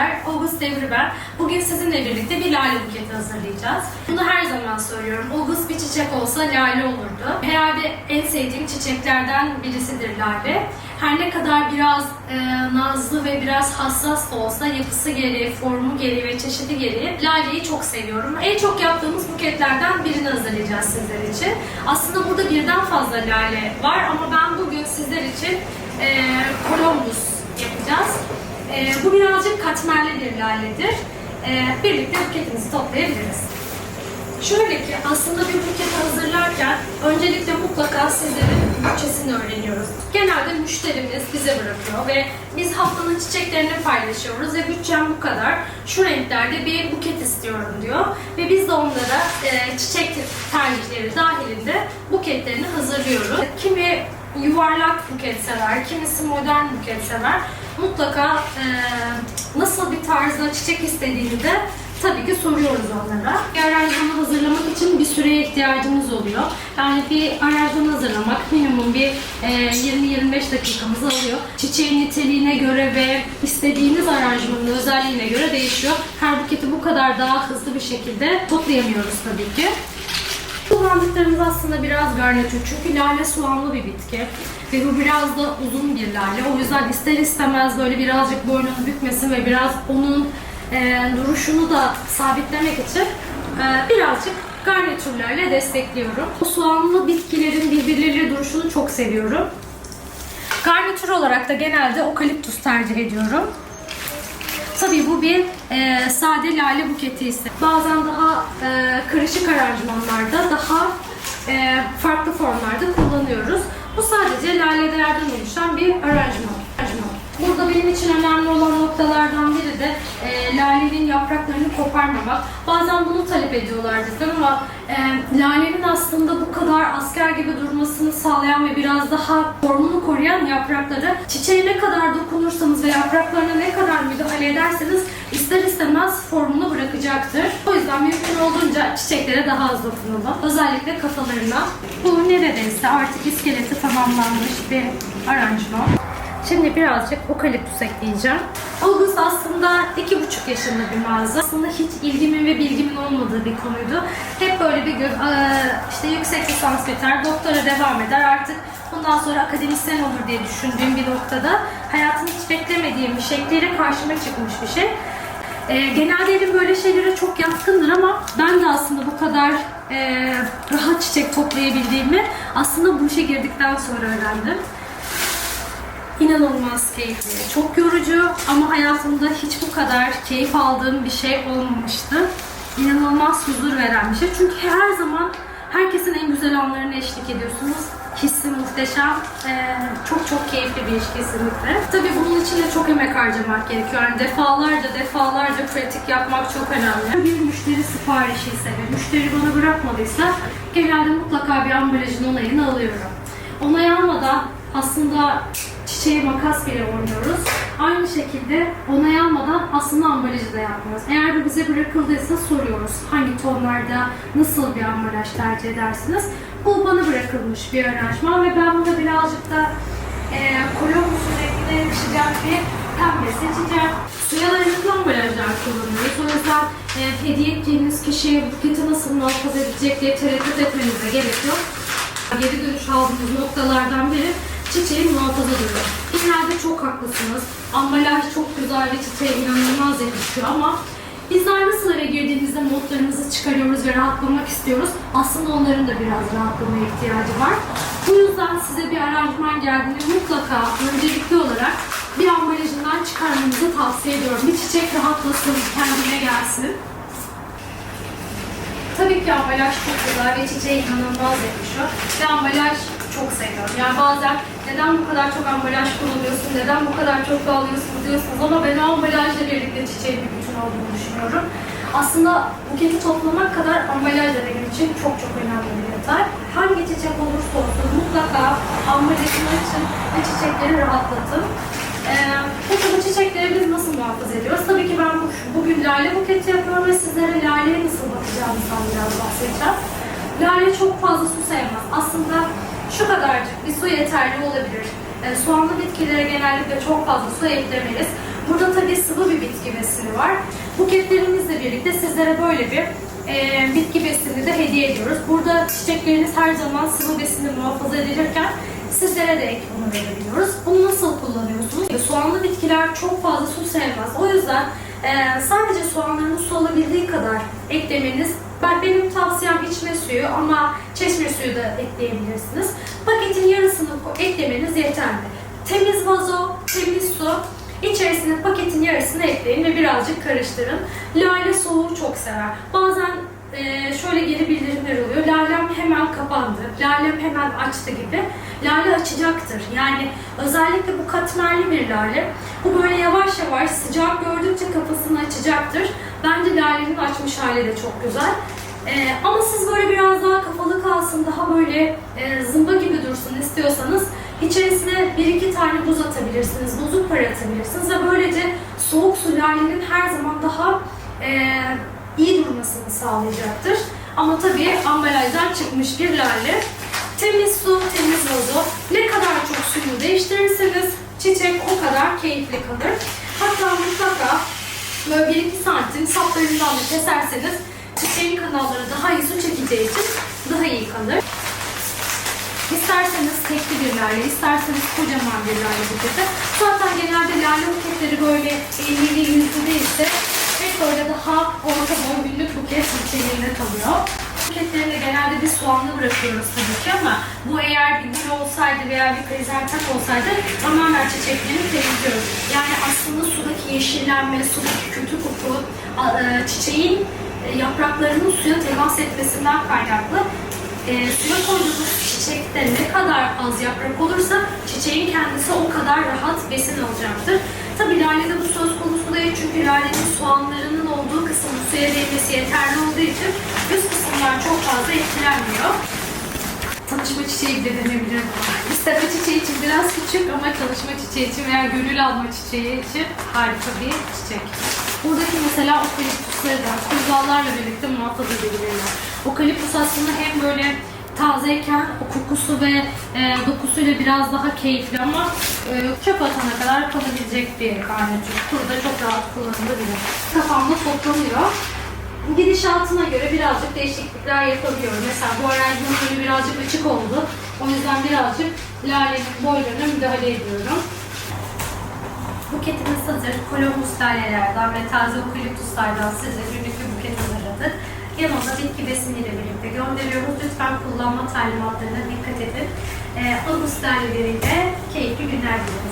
Merhabalar, August Devri ben. Bugün sizinle birlikte bir lale buketi hazırlayacağız. Bunu her zaman söylüyorum. August bir çiçek olsa lale olurdu. Herhalde en sevdiğim çiçeklerden birisidir lale. Her ne kadar biraz e, nazlı ve biraz hassas da olsa yapısı gereği, formu gereği ve çeşidi gereği laleyi çok seviyorum. En çok yaptığımız buketlerden birini hazırlayacağız sizler için. Aslında burada birden fazla lale var ama ben bugün sizler için e, Columbus yapacağız. E, bu birazcık katmerli bir laledir. E, birlikte buketimizi toplayabiliriz. Şöyle ki aslında bir buket hazırlarken öncelikle mutlaka sizlerin bütçesini öğreniyoruz. Genelde müşterimiz bize bırakıyor ve biz haftanın çiçeklerini paylaşıyoruz ve bütçem bu kadar. Şu renklerde bir buket istiyorum diyor ve biz de onlara e, çiçek tercihleri dahilinde buketlerini hazırlıyoruz. Kimi yuvarlak buket sever, kimisi modern buket sever. Mutlaka e, nasıl bir tarzda çiçek istediğini de tabii ki soruyoruz onlara. Bir aranjmanı hazırlamak için bir süreye ihtiyacımız oluyor. Yani bir aranjman hazırlamak minimum bir e, 20-25 dakikamızı alıyor. Çiçeğin niteliğine göre ve istediğiniz aranjmanın özelliğine göre değişiyor. Her buketi bu kadar daha hızlı bir şekilde toplayamıyoruz tabii ki. Kullandıklarımız aslında biraz garnitür çünkü lale soğanlı bir bitki ve bu biraz da uzun bir lale. O yüzden ister istemez böyle birazcık boynunu bükmesin ve biraz onun e, duruşunu da sabitlemek için e, birazcık garnitürlerle destekliyorum. Bu soğanlı bitkilerin birbirleriyle duruşunu çok seviyorum. Garnitür olarak da genelde okaliptus tercih ediyorum. Bir e, sade lale buketi ise bazen daha e, karışık aranjmanlarda daha e, farklı formlarda kullanıyoruz. Bu sadece lalelerden oluşan bir aranjman. Burada benim için önemli olan noktalardan yapraklarını koparmamak. Bazen bunu talep ediyorlar bizden ama e, lalenin aslında bu kadar asker gibi durmasını sağlayan ve biraz daha formunu koruyan yaprakları çiçeğe ne kadar dokunursanız ve yapraklarına ne kadar müdahale ederseniz ister istemez formunu bırakacaktır. O yüzden mümkün olduğunca çiçeklere daha az dokunalım. Özellikle kafalarına. Bu neredeyse artık iskeleti tamamlanmış bir aranjman. Şimdi birazcık okaliptus ekleyeceğim. August aslında iki buçuk yaşında bir mağaza. Aslında hiç ilgimin ve bilgimin olmadığı bir konuydu. Hep böyle bir gün işte yüksek lisans biter, doktora devam eder. Artık bundan sonra akademisyen olur diye düşündüğüm bir noktada hayatımda hiç beklemediğim bir şekliyle karşıma çıkmış bir şey. Eee, genelde elim böyle şeylere çok yatkındır ama ben de aslında bu kadar eee, rahat çiçek toplayabildiğimi aslında bu işe girdikten sonra öğrendim. İnanılmaz keyifli, çok yorucu ama hayatımda hiç bu kadar keyif aldığım bir şey olmamıştı. İnanılmaz huzur veren bir şey. Çünkü her zaman herkesin en güzel anlarına eşlik ediyorsunuz. Hissi muhteşem, ee, çok çok keyifli bir iş kesinlikle. Tabii bunun için de çok emek harcamak gerekiyor. Yani defalarca defalarca pratik yapmak çok önemli. Bir müşteri siparişi ise ve müşteri bana bırakmadıysa genelde mutlaka bir ambalajın onayını alıyorum. Onay almadan aslında çiçeğe makas bile oynuyoruz. Aynı şekilde onay almadan aslında ambalajı da yapmıyoruz. Eğer bu bize bırakıldıysa soruyoruz. Hangi tonlarda, nasıl bir ambalaj tercih edersiniz? Bu bana bırakılmış bir aranjman ve ben burada birazcık da e, Columbus'un rengine yakışacak bir pembe seçeceğim. Suya dayanıklı ambalajlar kullanıyoruz. O yüzden e, hediye ettiğiniz kişiye buketi nasıl muhafaza edecek diye tereddüt etmenize gerek yok. Geri dönüş aldığımız noktalardan biri çiçeğin muhafaza durumu. İleride çok haklısınız. Ambalaj çok güzel ve çiçeğe inanılmaz yakışıyor ama bizler nasıl eve girdiğimizde modlarımızı çıkarıyoruz ve rahatlamak istiyoruz. Aslında onların da biraz rahatlamaya ihtiyacı var. Bu yüzden size bir aranjman geldiğinde mutlaka öncelikli olarak bir ambalajından çıkarmanızı tavsiye ediyorum. Bir çiçek rahatlasın, kendine gelsin. Tabii ki ambalaj çok güzel ve çiçeğe inanılmaz yakışıyor. Ve ambalaj çok seviyorum. Yani bazen neden bu kadar çok ambalaj kullanıyorsun, neden bu kadar çok bağlıyorsun diyorsunuz ama ben o ambalajla birlikte çiçeğin bir bütün olduğunu düşünüyorum. Aslında buketi toplamak kadar ambalaj da benim için çok çok önemli bir detay. Hangi çiçek olursa olsun mutlaka ambalajını açın ve çiçekleri rahatlatın. Ee, peki bu çiçekleri biz nasıl muhafaza ediyoruz? Tabii ki ben bu- bugün lale buketi yapıyorum ve sizlere laleye nasıl bakacağımızdan biraz bahsedeceğim. Lale çok fazla su sevmez. Aslında şu kadarcık bir su yeterli olabilir. Ee, soğanlı bitkilere genellikle çok fazla su eklemeyiz. Burada tabii sıvı bir bitki ve var. Buketlerimizle birlikte sizlere böyle bir e, bitki besini de hediye ediyoruz. Burada çiçekleriniz her zaman sıvı besini muhafaza edilirken sizlere de ek bunu verebiliyoruz. Bunu nasıl kullanıyorsunuz? Soğanlı bitkiler çok fazla su sevmez. O yüzden e, sadece soğanların su alabildiği kadar eklemeniz ben benim tavsiyem içme suyu ama çeşme suyu da ekleyebilirsiniz. Paketin yarısını eklemeniz yeterli. Temiz vazo, temiz su, içerisine paketin yarısını ekleyin ve birazcık karıştırın. Lale soğuğu çok sever. Bazen e, şöyle geri bildirimler oluyor. Lalem hemen kapandı, lalem hemen açtı gibi. Lale açacaktır. Yani özellikle bu katmerli bir lale. Bu böyle yavaş yavaş sıcak gördükçe kafasını açacaktır. Bence lalenin açmış hali de çok güzel. Ee, ama siz böyle biraz daha kafalı kalsın, daha böyle e, zımba gibi dursun istiyorsanız içerisine bir iki tane buz atabilirsiniz, buzluk para atabilirsiniz ve böylece soğuk su lalenin her zaman daha e, iyi durmasını sağlayacaktır. Ama tabii ambalajdan çıkmış bir lale. Temiz su, temiz vazo. Ne kadar çok suyu değiştirirseniz çiçek o kadar keyifli kalır. Hatta mutlaka böyle 1-2 santim saplarından da keserseniz çiçeğin kanalları daha iyi su çekeceği için daha iyi kalır. İsterseniz tekli bir lale, isterseniz kocaman bir lale buketi. Zaten genelde lale buketleri böyle 50'li 100'lü değilse böyle daha orta boy günlük buket niteliğinde kalıyor. Buketlerini genelde biz soğanlı bırakıyoruz tabii ki ama bu eğer bir gül olsaydı veya bir krizantem olsaydı tamamen çiçeklerini temizliyoruz. Yani aslında sudaki yeşillenme, sudaki kötü koku, e, çiçeğin e, yapraklarının suya temas etmesinden kaynaklı e, suya koyduğunuz çiçekte ne kadar az yaprak olursa çiçeğin kendisi o kadar rahat besin alacaktır. Tabi lalede bu söz konusu değil çünkü lalenin kısmın suya yeterli olduğu için üst kısımlar çok fazla etkilenmiyor. Tanışma çiçeği bile denebilir buna. İsteme çiçeği için biraz küçük ama çalışma çiçeği için veya gönül alma çiçeği için harika bir çiçek. Buradaki mesela okaliptüsleri da kuzallarla birlikte muhafaza edebilirler. Okaliptüs aslında hem böyle tazeyken o kokusu ve e, dokusuyla biraz daha keyifli ama e, çöp atana kadar kalabilecek bir garnitür. Burada çok rahat kullanılabilir. Kafamda toplanıyor gidişatına göre birazcık değişiklikler yapabiliyorum. Mesela bu arazinin önü birazcık açık oldu. O yüzden birazcık lalenin boylarına müdahale ediyorum. Buketimiz hazır. Kolombus lalelerden ve taze okaliptuslardan size günlük bir buket hazırladık. Yanında bitki besiniyle birlikte gönderiyoruz. Lütfen kullanma talimatlarına dikkat edin. Ee, Ağustos laleleriyle keyifli günler diliyorum.